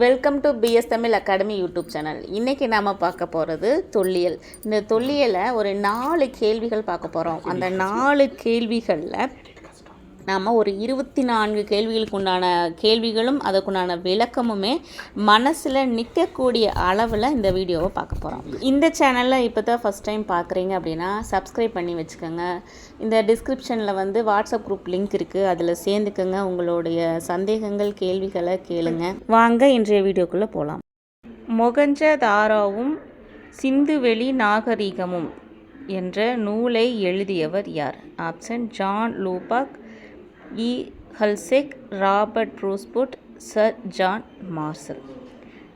Welcome to BS Tamil academy YouTube channel இன்றைக்கி நாம் பார்க்க போகிறது தொல்லியல். இந்த தொல்லியலை ஒரு நாலு கேள்விகள் பார்க்க போகிறோம் அந்த நாலு கேள்விகளில் நாம் ஒரு இருபத்தி நான்கு கேள்விகளுக்கு உண்டான கேள்விகளும் அதுக்குண்டான விளக்கமுமே மனசில் நிற்கக்கூடிய அளவில் இந்த வீடியோவை பார்க்க போகிறோம் இந்த சேனலில் இப்போ தான் ஃபஸ்ட் டைம் பார்க்குறீங்க அப்படின்னா சப்ஸ்கிரைப் பண்ணி வச்சுக்கோங்க. இந்த டிஸ்கிரிப்ஷனில் வந்து வாட்ஸ்அப் குரூப் லிங்க் இருக்குது அதில் சேர்ந்துக்கோங்க. உங்களுடைய சந்தேகங்கள் கேள்விகளை கேளுங்க. வாங்க இன்றைய வீடியோக்குள்ளே போகலாம் மொகஞ்சதாரோவும் சிந்துவெளி நாகரிகமும் என்ற நூலை எழுதியவர் யார்? Option John Lubbock E. ஹல்செக் Robert Bruce Foote Sir John Marshall.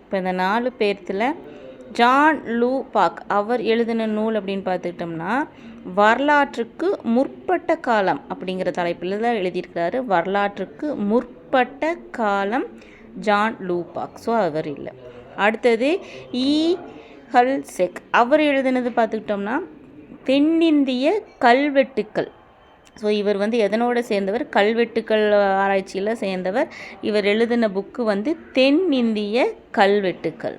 இப்போ இந்த நாலு பேர்த்தில் ஜான் லூ பாக் அவர் எழுதின நூல் அப்படின்னு பார்த்துக்கிட்டோம்னா வரலாற்றுக்கு முற்பட்ட காலம் அப்படிங்கிற தலைப்பில் தான் எழுதியிருக்கிறாரு. வரலாற்றுக்கு முற்பட்ட காலம் ஜான் லூ பாக். ஸோ அவர் இல்லை. அடுத்தது இ. ஹல் செக் அவர் எழுதினது பார்த்துக்கிட்டோம்னா தென்னிந்திய கல்வெட்டுக்கள். ஸோ இவர் வந்து எதனோட சேர்ந்தவர்? கல்வெட்டுக்கள் ஆராய்ச்சியில் சேர்ந்தவர். இவர் எழுதின புக்கு வந்து தென்னிந்திய கல்வெட்டுக்கள்.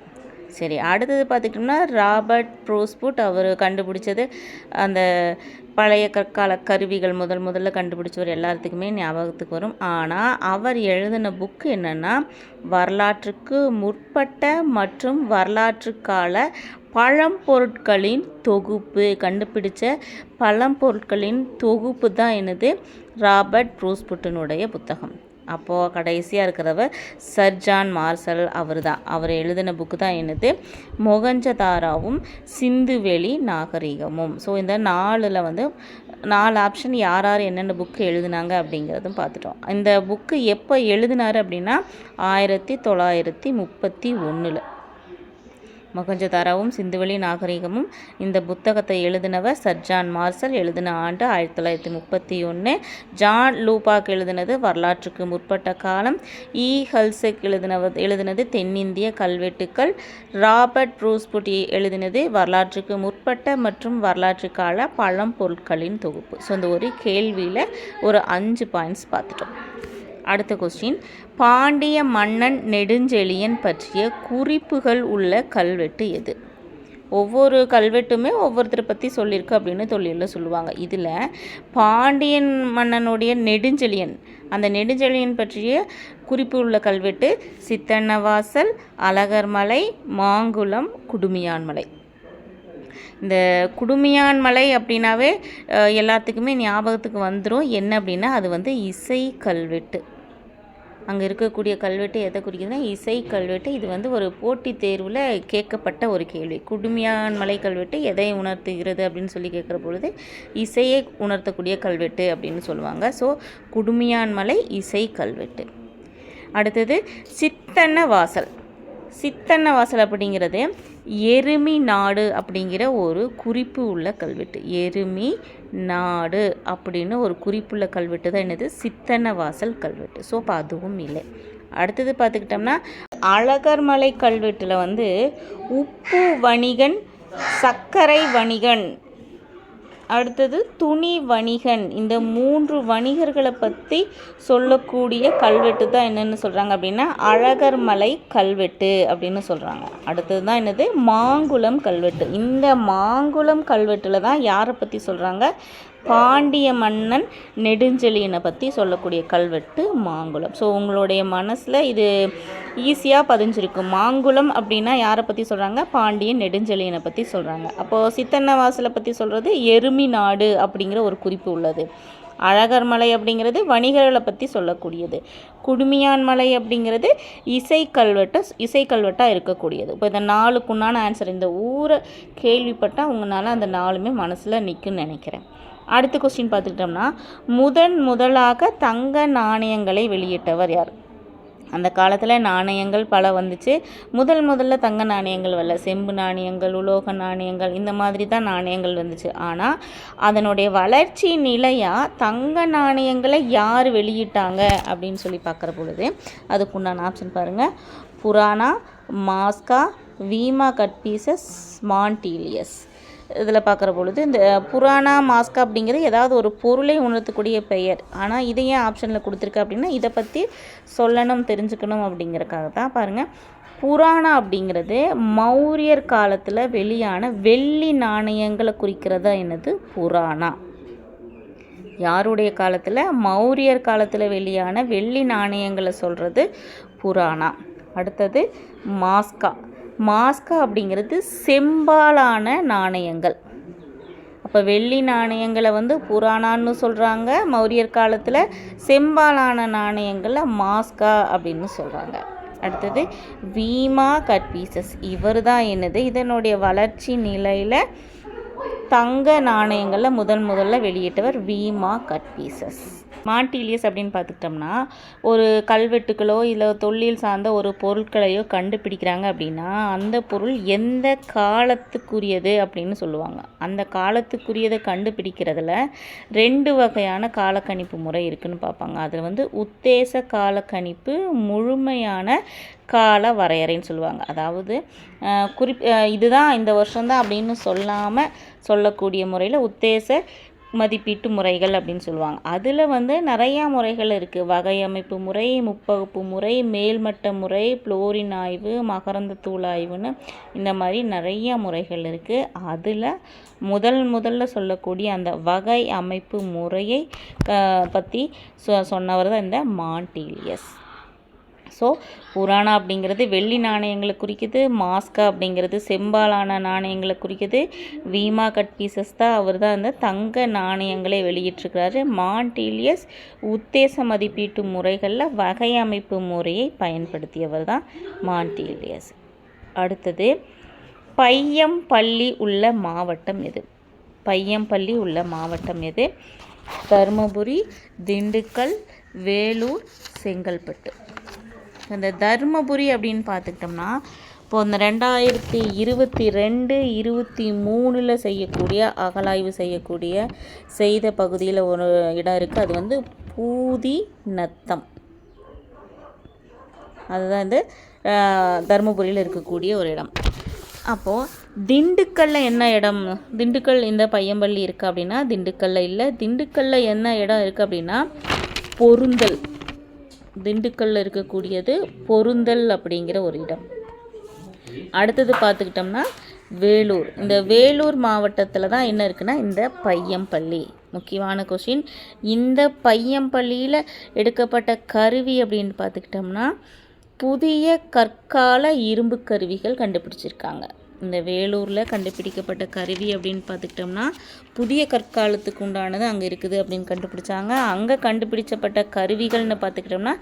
சரி அடுத்தது பார்த்துக்கிட்டோம்னா ராபர்ட் ப்ரோஸ்புட் அவர் கண்டுபிடிச்சது. அந்த பழைய கற்கால கருவிகள் முதல் முதல்ல கண்டுபிடிச்சவர் எல்லாத்துக்குமே ஞாபகத்துக்கு வரும். ஆனால் அவர் எழுதின புக்கு என்னென்னா வரலாற்றுக்கு முற்பட்ட மற்றும் வரலாற்றுக்கால பழம்பொருட்களின் தொகுப்பு. கண்டுபிடிச்ச பழம்பொருட்களின் தொகுப்பு தான் என்னது? ராபர்ட் ப்ரூஸ்புட்டனுடைய புத்தகம். அப்போது கடைசியாக இருக்கிறவர் சர் ஜான் மார்சல் அவர் தான் அவர் எழுதின புக்கு தான் என்னது? மொகஞ்சதாராவும் சிந்துவெளி நாகரிகமும். ஸோ இந்த நாலில் வந்து நாலு ஆப்ஷன் யார் யார் என்னென்ன புக்கு எழுதுனாங்க அப்படிங்கிறதும் பார்த்துட்டோம். இந்த புக்கு எப்போ எழுதினார் அப்படின்னா ஆயிரத்தி தொள்ளாயிரத்தி முப்பத்தி ஒன்றில் மொகஞ்சதாராவும் சிந்துவெளி நாகரிகமும் இந்த புத்தகத்தை எழுதினவர் சர் ஜான் மார்சல். எழுதின ஆண்டு ஆயிரத்தி தொள்ளாயிரத்தி முப்பத்தி ஒன்று ஜான் லூபாக் எழுதினது. வரலாற்றுக்கு முற்பட்ட காலம். இ ஹல்செக் எழுதினவ எழுதினது. தென்னிந்திய கல்வெட்டுக்கள். ராபர்ட் ப்ரூஸ்புட்டி எழுதினது. வரலாற்றுக்கு முற்பட்ட மற்றும் வரலாற்று கால பழம் பொருட்களின் தொகுப்பு. ஸோ இந்த ஒரு கேள்வியில் ஒரு அஞ்சு பாயிண்ட்ஸ் பார்த்துட்டோம். அடுத்த கொஸ்டின் பாண்டிய மன்னன் நெடுஞ்செழியன் பற்றிய குறிப்புகள் உள்ள கல்வெட்டு எது? ஒவ்வொரு கல்வெட்டுமே ஒவ்வொருத்தரை பற்றி சொல்லியிருக்கு அப்படின்னு தொழிலில் சொல்லுவாங்க. இதில் பாண்டியன் மன்னனுடைய நெடுஞ்செழியன் அந்த நெடுஞ்செழியன் பற்றிய குறிப்பு உள்ள கல்வெட்டு சித்தன்னவாசல் அழகர்மலை மாங்குளம் குடுமியான்மலை. இந்த குடுமியான் மலை அப்படின்னாவே எல்லாத்துக்குமே ஞாபகத்துக்கு வந்துடும் என்ன அப்படின்னா அது வந்து இசை கல்வெட்டு. அங்கே இருக்கக்கூடிய கல்வெட்டு எதை குறிக்குதுன்னா இசை கல்வெட்டு. இது வந்து ஒரு போட்டித் தேர்வில் கேட்கப்பட்ட ஒரு கேள்வி. குடுமியான் மலை கல்வெட்டு எதை உணர்த்துகிறது அப்படின்னு சொல்லி கேட்குற பொழுது இசையை உணர்த்தக்கூடிய கல்வெட்டு அப்படின்னு சொல்லுவாங்க. ஸோ குடுமியான் மலை இசை கல்வெட்டு. அடுத்தது சித்தன்ன வாசல். சித்தன்ன வாசல் அப்படிங்கிறது எருமி நாடு அப்படிங்கிற ஒரு குறிப்பு உள்ள கல்வெட்டு. எருமி நாடு அப்படின்னு ஒரு குறிப்புள்ள கல்வெட்டு தான் என்னது? சித்தன்ன வாசல் கல்வெட்டு. ஸோ இப்போ அதுவும் இல்லை. அடுத்தது பார்த்துக்கிட்டோம்னா அழகர்மலை கல்வெட்டில் வந்து உப்பு வணிகன் சர்க்கரை வணிகன் அடுத்தது துணி வணிகன். இந்த மூன்று வணிகர்களை பற்றி சொல்லக்கூடிய கல்வெட்டு தான் என்னென்னு சொல்கிறாங்க அப்படின்னா அழகர்மலை கல்வெட்டு அப்படின்னு சொல்கிறாங்க அடுத்தது தான் என்னது? மாங்குளம் கல்வெட்டு. இந்த மாங்குளம் கல்வெட்டில் தான் யாரை பற்றி சொல்கிறாங்க பாண்டிய மன்னன் நெடுஞ்செழியனை பற்றி சொல்லக்கூடிய கல்வெட்டு மாங்குளம். ஸோ உங்களுடைய மனசில் இது ஈஸியாக பதிஞ்சிருக்கும் மாங்குளம் அப்படின்னா யாரை பற்றி சொல்கிறாங்க பாண்டியன் நெடுஞ்செழியனை பற்றி சொல்கிறாங்க அப்போது சித்தன்னவாசலை பற்றி சொல்கிறது எருமி நாடு அப்படிங்கிற ஒரு குறிப்பு உள்ளது. அழகர் மலை அப்படிங்கிறது வணிகர்களை பற்றி சொல்லக்கூடியது. குடுமியான் மலை அப்படிங்கிறது இசை கல்வெட்டை இசை கல்வெட்டாக இருக்கக்கூடியது. இப்போ இந்த நாலுக்குண்டான ஆன்சர் இந்த ஊரை கேள்விப்பட்டால் உங்களால் அந்த நாலுமே மனசில் நிற்கும்னு நினைக்கிறேன். அடுத்த கொஸ்டின் பார்த்துக்கிட்டோம்னா முதன் முதலாக தங்க நாணயங்களை வெளியிட்டவர் யார்? அந்த காலத்தில் நாணயங்கள் பல வந்துச்சு. முதல் முதல்ல தங்க நாணயங்கள் வரல. செம்பு நாணயங்கள் உலோக நாணயங்கள் இந்த மாதிரி தான் நாணயங்கள் வந்துச்சு. ஆனால் அதனுடைய வளர்ச்சி நிலையாக தங்க நாணயங்களை யார் வெளியிட்டாங்க அப்படின்னு சொல்லி பார்க்குற பொழுது அதுக்குண்டான ஆப்ஷன் பாருங்கள் புராணா மாஸ்கா வீமா கட்பீசஸ் மான்டீலியஸ். இதில் பார்க்குற பொழுது இந்த புராணா மாஸ்கா அப்படிங்கிறது ஏதாவது ஒரு பொருளை உணர்த்தக்கூடிய பெயர். ஆனால் இதை ஏன் ஆப்ஷனில் கொடுத்துருக்கு அப்படின்னா இதை பற்றி சொல்லணும் தெரிஞ்சுக்கணும் அப்படிங்கிறக்காக தான். பாருங்கள் புராணா அப்படிங்கிறது மௌரியர் காலத்தில் வெளியான வெள்ளி நாணயங்களை குறிக்கிறதா என்னது? புராணா. யாருடைய காலத்தில்? மௌரியர் காலத்தில் வெளியான வெள்ளி நாணயங்களை சொல்கிறது புராணா. அடுத்தது மாஸ்கா. மாஸ்கா அப்படிங்கிறது செம்பாலான நாணயங்கள். அப்போ வெள்ளி நாணயங்களை வந்து புராணான்னு சொல்கிறாங்க மௌரியர் காலத்தில் செம்பாலான நாணயங்களை மாஸ்கா அப்படின்னு சொல்கிறாங்க அடுத்தது வீமா கட் பீசஸ் இவர் தான் என்னது? இதனுடைய வளர்ச்சி நிலையில் தங்க நாணயங்களில் முதன் முதல்ல வெளியிட்டவர் வீமா கட் பீசஸ் மாண்டீலியஸ் அப்படின்னு பார்த்துக்கிட்டோம்னா ஒரு கல்வெட்டுகளோ இல்லை தொழில் சார்ந்த ஒரு பொருட்களையோ கண்டுபிடிக்கிறாங்க அப்படின்னா அந்த பொருள் எந்த காலத்துக்குரியது அப்படின்னு சொல்லுவாங்க. அந்த காலத்துக்குரியதை கண்டுபிடிக்கிறதுல ரெண்டு வகையான காலக்கணிப்பு முறை இருக்குன்னு பார்ப்பாங்க. அதில் வந்து உத்தேச காலக்கணிப்பு முழுமையான கால வரையறைன்னு சொல்லுவாங்க. அதாவது குறிப் இதுதான் இந்த வருஷம்தான் அப்படின்னு சொல்லாமல் சொல்லக்கூடிய முறையில் உத்தேச மதிப்பீட்டு முறைகள் அப்படின்னு சொல்லுவாங்க. அதில் வந்து நிறையா முறைகள் இருக்குது வகையமைப்பு முறை முப்பகுப்பு முறை மேல்மட்ட முறை புளோரின் ஆய்வு மகரந்த தூள் ஆய்வுன்னு இந்த மாதிரி நிறையா முறைகள் இருக்குது அதில் முதல் முதல்ல சொல்லக்கூடிய அந்த வகை அமைப்பு முறையை பற்றி சொ சொன்னவர் தான் இந்த மாண்டீலியஸ். ஸோ புராணா அப்படிங்கிறது வெள்ளி நாணயங்களை குறிக்குது மாஸ்கா அப்படிங்கிறது செம்பாலான நாணயங்களை குறிக்குது. வீமா கட் பீசஸ் தான் அவர் தான் அந்த தங்க நாணயங்களை வெளியிட்டிருக்கிறாரு. மான்டீலியஸ் உத்தேச மதிப்பீட்டு முறைகளில் வகை அமைப்பு முறையை பயன்படுத்தியவர் தான் மான்டீலியஸ் அடுத்தது பையம்பள்ளி உள்ள மாவட்டம் எது? பையம்பள்ளி உள்ள மாவட்டம் எது? தருமபுரி திண்டுக்கல் வேலூர் செங்கல்பட்டு. இந்த தருமபுரி அப்படின்னு பார்த்துக்கிட்டோம்னா இப்போ இந்த ரெண்டாயிரத்தி இருபத்தி ரெண்டு இருபத்தி மூணில் செய்யக்கூடிய அகலாய்வு செய்யக்கூடிய செய்த பகுதியில் ஒரு இடம் இருக்குது அது வந்து பூதி நத்தம். அதுதான் வந்து தருமபுரியில் இருக்கக்கூடிய ஒரு இடம். அப்போது திண்டுக்கல்லில் என்ன இடம்? திண்டுக்கல் இந்த பையம்பள்ளி இருக்குது அப்படின்னா திண்டுக்கல்லில் இல்லை. திண்டுக்கல்லில் என்ன இடம் இருக்குது அப்படின்னா பொருந்தல். திண்டுக்கல்ல இருக்கக்கூடியது பொருந்தல் அப்படிங்கிற ஒரு இடம். அடுத்தது பார்த்துக்கிட்டோம்னா வேலூர். இந்த வேலூர் மாவட்டத்தில் தான் என்ன இருக்குன்னா இந்த பையம்பள்ளி. முக்கியமான கொஷின் இந்த பையம்பள்ளியில் எடுக்கப்பட்ட கருவி அப்படின்னு பார்த்துக்கிட்டோம்னா புதிய கற்கால இரும்பு கருவிகள் கண்டுபிடிச்சிருக்காங்க. இந்த வேலூரில் கண்டுபிடிக்கப்பட்ட கருவி அப்படின்னு பார்த்துக்கிட்டோம்னா புதிய கற்காலத்துக்கு உண்டானது அங்கே இருக்குது அப்படின்னு கண்டுபிடிச்சாங்க. அங்கே கண்டுபிடிச்சப்பட்ட கருவிகள்னு பார்த்துக்கிட்டோம்னா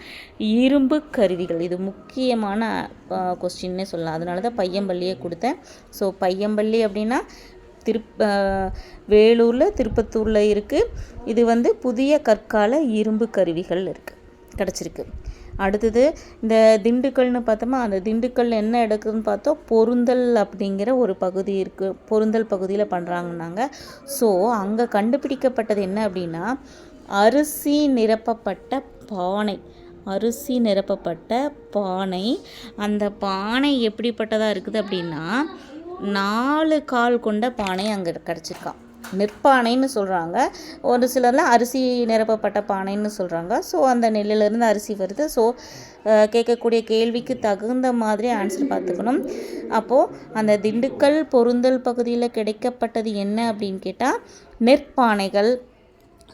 இரும்பு கருவிகள். இது முக்கியமான கொஸ்டின்னே சொல்லலாம். அதனால தான் பையம்பள்ளியே கொடுத்தேன். ஸோ பையம்பள்ளி அப்படின்னா திருப் வேலூரில் திருப்பத்தூரில் இருக்குது இது வந்து புதிய கற்கால இரும்பு கருவிகள் இருக்குது கிடச்சிருக்கு. அடுத்தது இந்த திண்டுக்கல்னு பார்த்தோமா அந்த திண்டுக்கல் என்ன எடுக்குதுன்னு பார்த்தோம் பொருந்தல் அப்படிங்கிற ஒரு பகுதி இருக்குது பொருந்தல் பகுதியில் பண்ணுறாங்கன்னாங்க ஸோ அங்கே கண்டுபிடிக்கப்பட்டது என்ன அப்படின்னா அரிசி நிரப்பப்பட்ட பானை. அரிசி நிரப்பப்பட்ட பானை. அந்த பானை எப்படிப்பட்டதாக இருக்குது அப்படின்னா நாலு கால் கொண்ட பானை அங்கே கிடச்சிருக்கான் நெற்பானைன்னு சொல்கிறாங்க ஒரு சிலரில் அரிசி நிரப்பப்பட்ட பானைன்னு சொல்கிறாங்க ஸோ அந்த நெல்லிலிருந்து அரிசி வருது. ஸோ கேட்கக்கூடிய கேள்விக்கு தகுந்த மாதிரி ஆன்சர் பார்த்துக்கணும். அப்போது அந்த திண்டுக்கல் பொருந்தல் பகுதியில் கிடைக்கப்பட்டது என்ன அப்படின்னு கேட்டால் நெற்பானைகள்.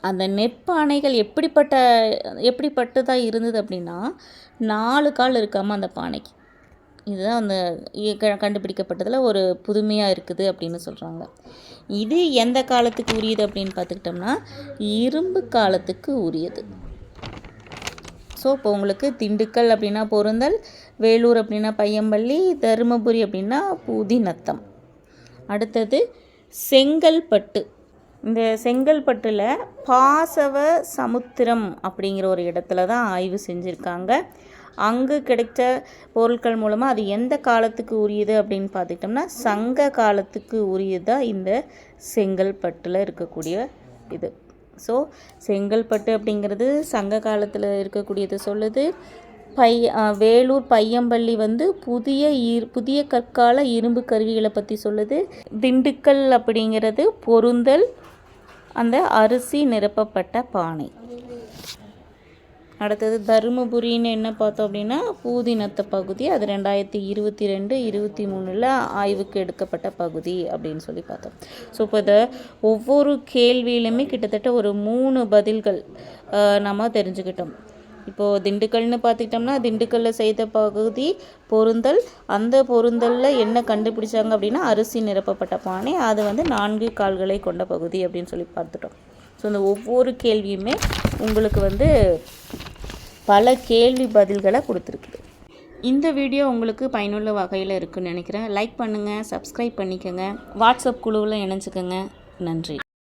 அந்த நெற்பானைகள் எப்படிப்பட்ட எப்படிப்பட்டதாக இருந்தது அப்படின்னா நாலு கால் இருக்காமல் அந்த பானைக்கு. இதுதான் அந்த கண்டுபிடிக்கப்பட்டதில் ஒரு புதுமையாக இருக்குது அப்படின்னு சொல்கிறாங்க இது எந்த காலத்துக்கு உரியது அப்படின்னு பார்த்துக்கிட்டோம்னா இரும்பு காலத்துக்கு உரியது. ஸோ இப்போ உங்களுக்கு திண்டுக்கல் அப்படின்னா பொருந்தல் வேலூர் அப்படின்னா பையம்பள்ளி தருமபுரி அப்படின்னா புதிநத்தம் அடுத்தது செங்கல்பட்டு. இந்த செங்கல்பட்டில் பாசவ சமுத்திரம் அப்படிங்கிற ஒரு இடத்துல தான் ஆய்வு செஞ்சுருக்காங்க. அங்கு கிடைச்ச பொருட்கள் மூலமாக அது எந்த காலத்துக்கு உரியது அப்படின்னு பார்த்துக்கிட்டோம்னா சங்க காலத்துக்கு உரியதாக இந்த செங்கல்பட்டில் இருக்கக்கூடிய இது. ஸோ செங்கல்பட்டு அப்படிங்கிறது சங்க காலத்தில் இருக்கக்கூடியது சொல்லுது. பை வேலூர் பையம்பள்ளி வந்து புதிய இர் புதிய கற்கால இரும்பு கருவிகளை பற்றி சொல்லுது. திண்டுக்கல் அப்படிங்கிறது பொருந்தல் அந்த அரிசி நிரப்பப்பட்ட பானை. அடுத்தது தருமபுரின்னு என்ன பார்த்தோம் அப்படின்னா பூதினத்த பகுதி அது ரெண்டாயிரத்தி இருபத்தி ரெண்டு இருபத்தி மூணில் ஆய்வுக்கு எடுக்கப்பட்ட பகுதி அப்படின்னு சொல்லி பார்த்தோம். ஸோ இப்போ இதை ஒவ்வொரு கேள்வியிலுமே கிட்டத்தட்ட ஒரு மூணு பதில்கள் நம்ம தெரிஞ்சுக்கிட்டோம். இப்போது திண்டுக்கல்னு பார்த்துக்கிட்டோம்னா திண்டுக்கல்லில் செய்த பகுதி பொருந்தல் அந்த பொருந்தலில் என்ன கண்டுபிடிச்சாங்க அப்படின்னா அரிசி நிரப்பப்பட்ட பானை அது வந்து நான்கு கால்களை கொண்ட பகுதி அப்படின்னு சொல்லி பார்த்துட்டோம். ஸோ இந்த ஒவ்வொரு கேள்வியுமே உங்களுக்கு வந்து பல கேள்வி பதில்களை கொடுத்துருக்குது. இந்த வீடியோ உங்களுக்கு பயனுள்ள வகையில் இருக்குன்னு நினைக்கிறேன். லைக் பண்ணுங்கள் சப்ஸ்கிரைப் பண்ணிக்கோங்க. வாட்ஸ்அப் குழுவில் இணைஞ்சுக்கோங்க. நன்றி.